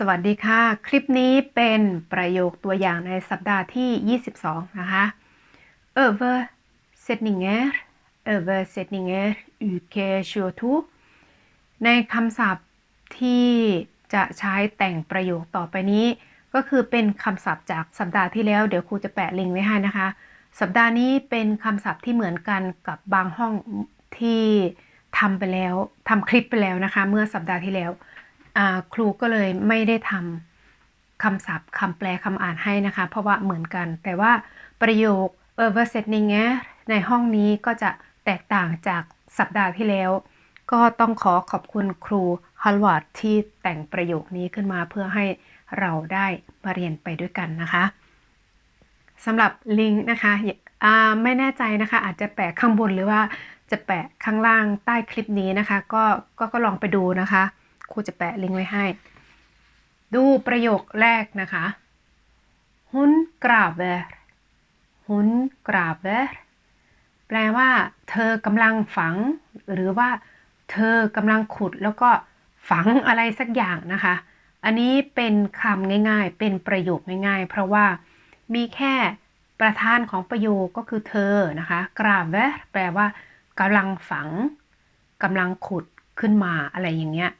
สวัสดีค่ะ คลิปนี้เป็นประโยคตัวอย่างในสัปดาห์ที่ 22 นะคะ översättningar översättningar uke 22ในคำศัพท์ที่จะใช้แต่งประโยคต่อไปนี้ ก็คือเป็นคำศัพท์จากสัปดาห์ที่แล้ว เดี๋ยวครูจะแปะลิงก์ไว้ให้นะคะ สัปดาห์นี้เป็นคำศัพท์ที่เหมือนกันกับบางห้องที่ทำไปแล้วทำคลิปไปแล้วนะคะ เมื่อสัปดาห์ที่แล้ว ครูก็เลยไม่ได้ทำคำศัพท์คำแปลคำอ่านให้นะคะ เพราะว่าเหมือนกัน แต่ว่าประโยค översättning ในห้องนี้ก็จะแตกต่างจากสัปดาห์ที่แล้ว ก็ต้องขอขอบคุณครูฮัลวาร์ดที่แต่งประโยคนี้ขึ้นมาเพื่อให้เราได้มาเรียนไปด้วยกันนะคะสำหรับลิงก์นะคะไม่แน่ใจนะคะ อาจจะแปะข้างบนหรือว่าจะแปะข้างล่างใต้คลิปนี้นะคะ ก็ก็ก็ลองไปดูนะคะ ครูจะแปะลิงก์ไว้ให้ ดูประโยคแรกนะคะ hun graver hun graver แปลว่า เธอกำลังฝัง หรือว่า เธอกำลังขุดแล้วก็ฝังอะไรสักอย่างนะคะ อันนี้เป็นคำง่ายๆ เป็นประโยคง่ายๆ เพราะว่ามีแค่ประธานของประโยคก็คือเธอนะคะ graver แปลว่ากำลังฝังกำลังขุดขึ้นมาอะไรอย่างเงี้ย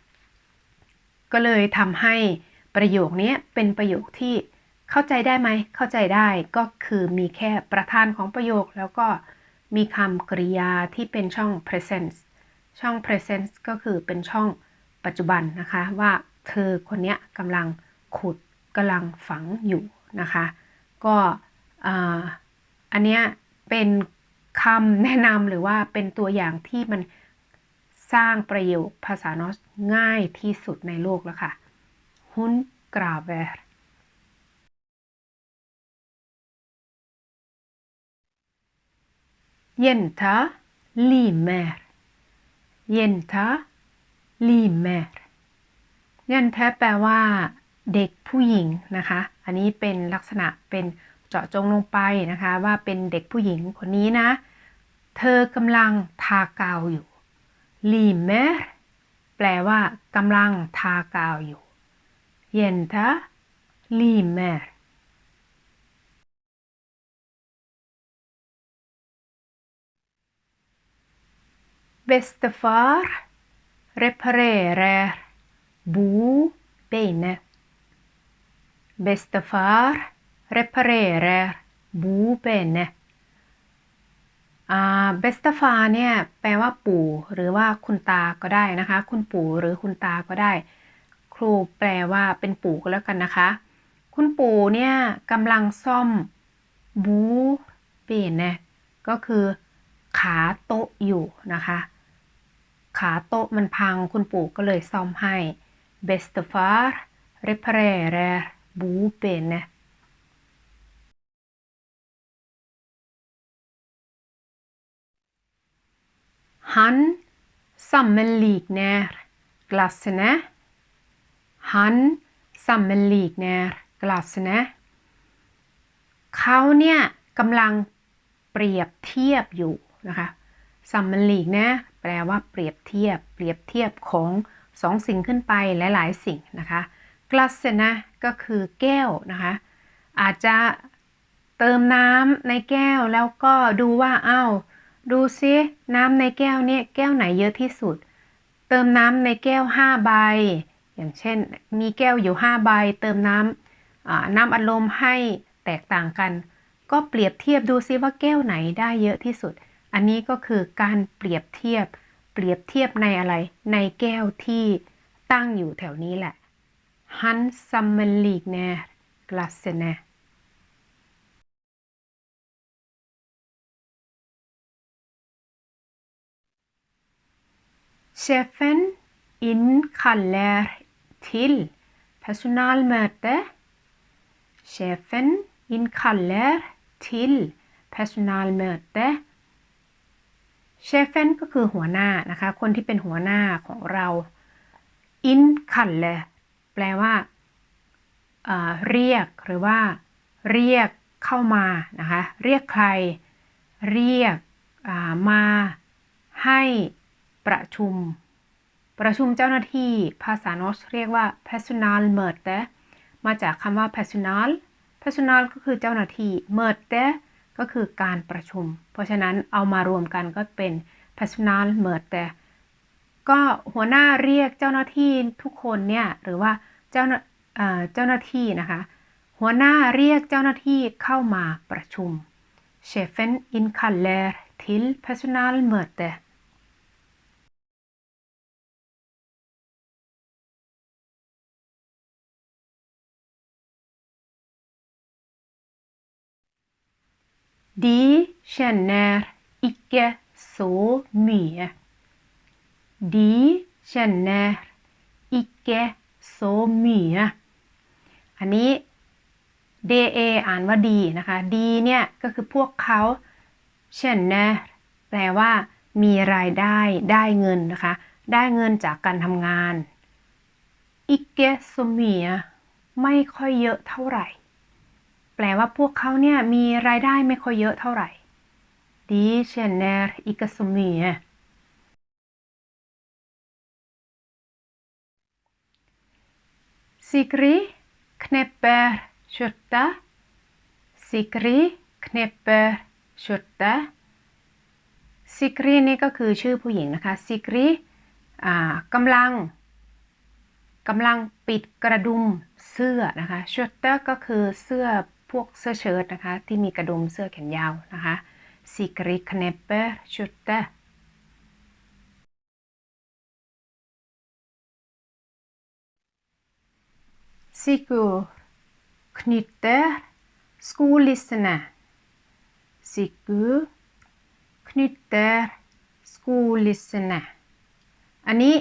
ก็เลยทำให้ประโยคนี้เป็นประโยคที่เข้าใจได้ไหม เข้าใจได้ก็คือมีแค่ประธานของประโยค แล้วก็มีคำกริยาที่เป็นช่อง present ช่อง present ก็คือเป็นช่องปัจจุบันนะคะ ว่าเธอคนนี้กำลังขุดกำลังฝังอยู่นะคะ ก็อันเนี้ยเป็นคำแนะนำหรือว่าเป็นตัวอย่างที่มัน สร้างประโยคภาษานอสง่ายที่สุดในโลกแล้วค่ะ Hun graver Jenta limer Jenta limer Jenta แปลว่า เด็กผู้หญิงนะคะ อันนี้เป็นลักษณะเป็นเจาะจงลงไปนะคะ ว่าเป็นเด็กผู้หญิงคนนี้นะ เธอกำลังทากาวอยู่ limer แปลว่ากำลังทากาวอยู่ jenta limer Bestefar reparerar bobeinet. Bestefar reparerar bobeinet. อ่าเนี่ยแปลว่าปู่หรือว่าคุณตาก็ได้นะคะ คุณปู่หรือคุณตาก็ได้ ครูแปลว่าเป็นปู่ก็แล้วกันนะคะ คุณปู่เนี่ยกำลังซ่อมบูเปนนะก็คือ ขาโต๊ะอยู่นะคะ ขาโต๊ะมันพังคุณปู่ก็เลยซ่อมให้ bestefar reparerar bopene Han sammenligner glassene. Han sammenligner glassene. เขาเนี่ยกำลังเปรียบเทียบอยู่นะคะ sammenligner แปลว่าเปรียบเทียบ เปรียบเทียบของสองสิ่งขึ้นไปหลาย ๆ สิ่งนะคะ glassene ก็คือแก้วนะคะ อาจจะเติมน้ำในแก้วแล้วก็ดูว่าอ้าว ดูซิน้ำในแก้วเนี่ยแก้วไหนเยอะที่สุด เติมน้ำในแก้ว5ใบ อย่างเช่น มีแก้วอยู่5ใบ เติมน้ำน้ำอัดลมให้แตกต่างกัน ก็เปรียบเทียบดูซิว่าแก้วไหนได้เยอะที่สุด อันนี้ก็คือการเปรียบเทียบ เปรียบเทียบในอะไร ในแก้วที่ตั้งอยู่แถวนี้แหละ Han sammenligner glassene Sjefen innkaller til personalmøte. Sjefen innkaller til personalmøte. Sjefen ก็คือหัวหน้านะคะ คนที่เป็นหัวหน้าของเรา innkaller แปลว่าเรียกหรือว่า เรียกเข้ามานะคะ เรียกใคร เรียกมาให้ ประชุม ประชุมเจ้าหน้าที่ ภาษาโนสเรียกว่า personalmöte มาจากคำว่า personal personal ก็คือเจ้าหน้าที่ möte ก็คือการประชุม เพราะฉะนั้นเอามารวมกันก็เป็น personalmöte ก็หัวหน้าเรียกเจ้าหน้าที่ทุกคนเนี่ยหรือว่าเจ้าเอ่อเจ้าหน้าที่นะคะ หัวหน้าเรียกเจ้าหน้าที่เข้ามาประชุม Chefen inkaller til personalmöte ดี känner icke så mye. de känner icke så mye. อันนี้ de อ่านว่าดีนะคะ ดีเนี่ย ก็คือพวกเขา känner แปลว่า มีรายได้ได้เงินนะคะ ได้เงินจากการทำงาน icke så mycket ไม่ค่อยเยอะเท่าไหร่ แปลว่าพวกเขาเนี่ยมีรายได้ไม่ค่อยเยอะเท่าไหร่ de känner icke så mycket Sigrid knäpper skjorta Sigrid knäpper skjorta Sigrid นี่ก็คือชื่อผู้หญิงนะคะ Sigrid อ่ากำลังกำลังปิดกระดุมเสื้อนะคะ skjorta ก็คือเสื้อ พวกเสื้อเชิ้ตนะคะ ที่มีกระดุมเสื้อแขนยาวนะคะซิกริคเนเปอร์ชุดเตอร์ซิกูคนิเตอร์สกูลิสเนะซิกูคนิเตอร์สกูลิสเนะอันนี้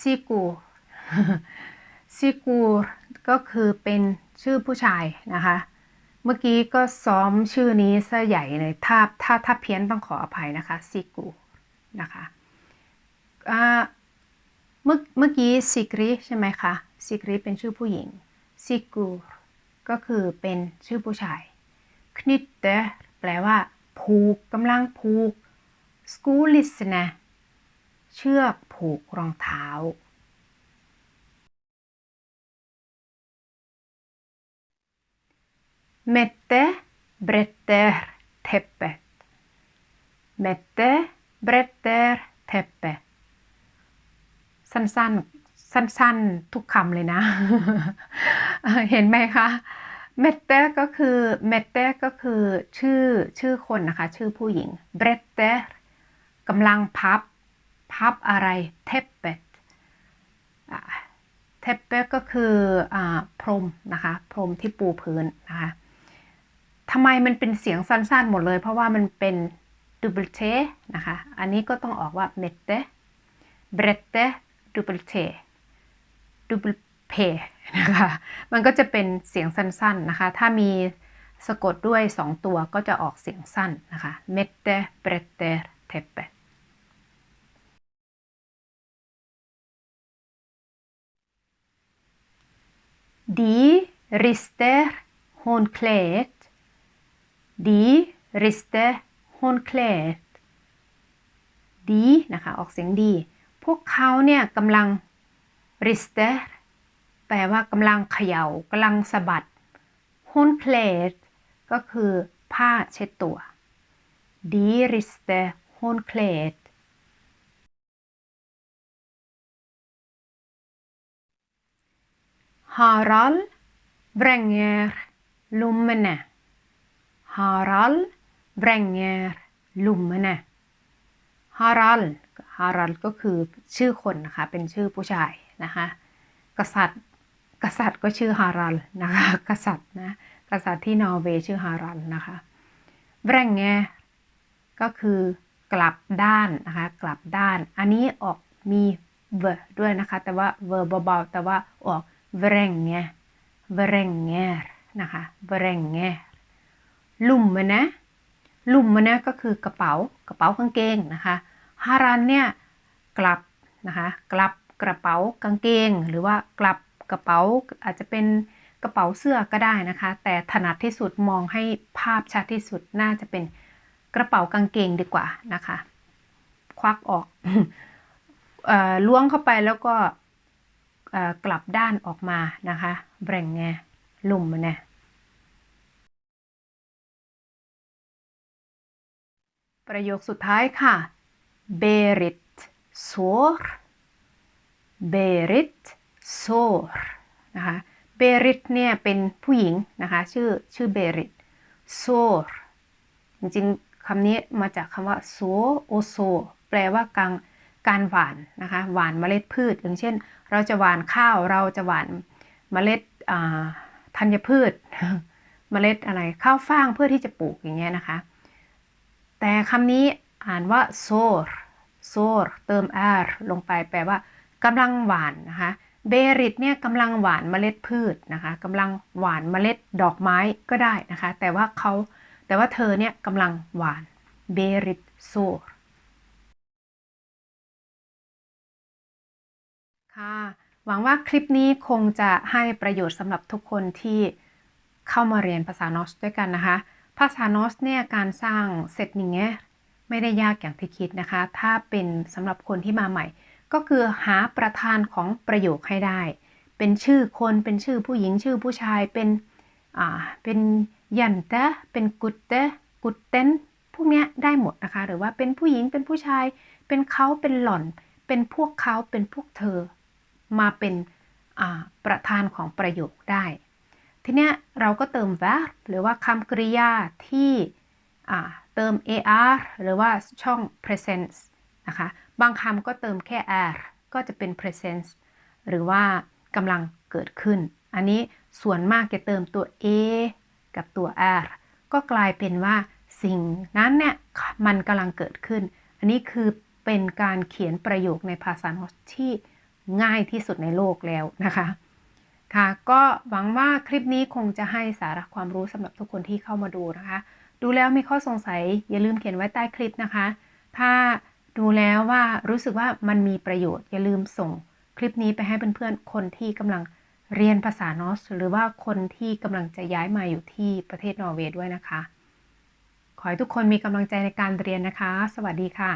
ซิกูซิกูก็คือเป็นชื่อผู้ชายนะคะ เมื่อกี้ก็ซ้อมชื่อนี้ซะใหญ่เลยถ้าถ้าถ้าเพี้ยนต้องขออภัยนะคะ Sigurd นะคะเมื่อเมื่อกี้ Sigrid ใช่ไหมคะ Sigrid เป็นชื่อผู้หญิงซิกูก็คือเป็นชื่อผู้ชายคนิตเตแปลว่า ผูกกำลังผูกสกูลิสนะเชือกผูกรองเท้า เทปเปตสั้นๆ สั้นๆ ทุกคำเลยนะ เห็นไหมคะเมตเตก็คือเมตเตก็คือชื่อชื่อคนนะคะ ชื่อผู้หญิงเบรเตกำลังพับ พับอะไรเทปเปตเทปเปตก็คืออพรมนะคะ พรมที่ปูพื้นนะคะ ทำไมมันเป็นเสียงสั้นๆหมดเลย เพราะว่ามันเป็นดูเบลเทนะคะ อันนี้ก็ต้องออกว่าเมตเตเบรเตดูเบลเทดูเบลเพนะคะ มันก็จะเป็นเสียงสั้นๆนะคะ ถ้ามีสะกดด้วย 2 ตัวก็จะออกเสียงสั้นนะคะเมตเตเบรเตเทเป De rister håndkläet. De rister håndkläet. De น Die riste honklet ดีนะคะ ออกเสียงดี พวกเขาเนี่ยกำลังริสเตแปลว่ากำลังเขยา่ากำลังสะบัดฮวนแคลดก็คือผ้าเช็ดตัว Die riste honklet ฮารัลเบรงเงอร์ลุมเมเนะ Harald vrenger lommene. Harald Harald ก็คือชื่อคนนะคะ เป็นชื่อผู้ชายนะคะ กษัตริย์ กษัตริย์ก็ชื่อฮารัลนะคะ กษัตริย์นะ กษัตริย์ที่นอร์เวย์ชื่อฮารัลนะคะแบรงแงก็คือกลับด้านนะคะ กลับด้าน อันนี้ออกมีเวอร์ด้วยนะคะ แต่ว่าเวอร์เบาๆแต่ว่าออก vrenge vrenger นะคะ vrenger ลุ่มมันนะ ลุ่มมันนะก็คือกระเป๋ากระเป๋ากางเกงนะคะฮารันเนี่ยกลับนะคะกลับกระเป๋ากางเกง หรือว่ากลับกระเป๋าอาจจะเป็นกระเป๋าเสื้อก็ได้นะคะ แต่ถนัดที่สุดมองให้ภาพชัดที่สุดน่าจะเป็นกระเป๋ากางเกงดีกว่านะคะ ควักออกเอ่อล้วงเข้าไปแล้วก็กลับด้านออกมานะคะแบ่งไงลุ่มมันเนี่ย ประโยคสุดท้ายค่ะ Berit sår Berit sår นะคะ Berit เนี่ยเป็นผู้หญิงนะคะ ชื่อชื่อ Berit sår จริงๆคำนี้มาจากคำว่า so o so แปลว่าการการหวานนะคะ หวานเมล็ดพืช อย่างเช่น เราจะหวานข้าว เราจะหวานเมล็ดธัญพืช เมล็ดอะไร ข้าวฟ่างเพื่อที่จะปลูกอย่างเงี้ยนะคะ แต่คำนี้อ่านว่า sår sår เติม r ลงไปแปลว่ากำลังหวานนะคะเบริตเนี่ยกำลังหวานเมล็ดพืชนะคะกำลังหวานเมล็ดดอกไม้ก็ได้นะคะ แต่ว่าเขาแต่ว่าเธอเนี่ยกำลังหวานเบริตโซรค่ะ หวังว่าคลิปนี้คงจะให้ประโยชน์สำหรับทุกคนที่เข้ามาเรียนภาษานอสด้วยกันนะคะ ภาษาโนสเนี่ยการสร้างเซตนิงเง่ไม่ได้ยากอย่างที่คิดนะคะ ถ้าเป็นสำหรับคนที่มาใหม่ ก็คือหาประธานของประโยคให้ได้ เป็นชื่อคนเป็นชื่อผู้หญิงชื่อผู้ชายเป็นอ่าเป็นยันเตเป็นกุตเตกุตเตนพวกนี้ได้หมดนะคะ หรือว่าเป็นผู้หญิงเป็นผู้ชาย เป็นเขาเป็นหล่อน เป็นพวกเขาเป็นพวกเธอ มาเป็นประธานของประโยคได้ ทีเนี้ยเราก็เติม verb หรือว่าคำกริยาที่เติม ar หรือว่าช่อง present นะคะ บางคำก็เติมแค่ r ก็จะเป็น present หรือว่ากำลังเกิดขึ้น อันนี้ส่วนมากจะเติมตัว a กับตัว r ก็กลายเป็นว่าสิ่งนั้นเนี่ยมันกำลังเกิดขึ้น อันนี้คือเป็นการเขียนประโยคในภาษาที่ง่ายที่สุดในโลกแล้วนะคะ ค่ะ ก็หวังว่าคลิปนี้คงจะให้สาระความรู้สำหรับทุกคนที่เข้ามาดูนะคะ ดูแล้วมีข้อสงสัยอย่าลืมเขียนไว้ใต้คลิปนะคะ ถ้าดูแล้วว่ารู้สึกว่ามันมีประโยชน์อย่าลืมส่งคลิปนี้ไปให้เพื่อนๆคนที่กำลังเรียนภาษานอส หรือว่าคนที่กำลังจะย้ายมาอยู่ที่ประเทศนอร์เวย์ด้วยนะคะ ขอให้ทุกคนมีกำลังใจในการเรียนนะคะ สวัสดีค่ะ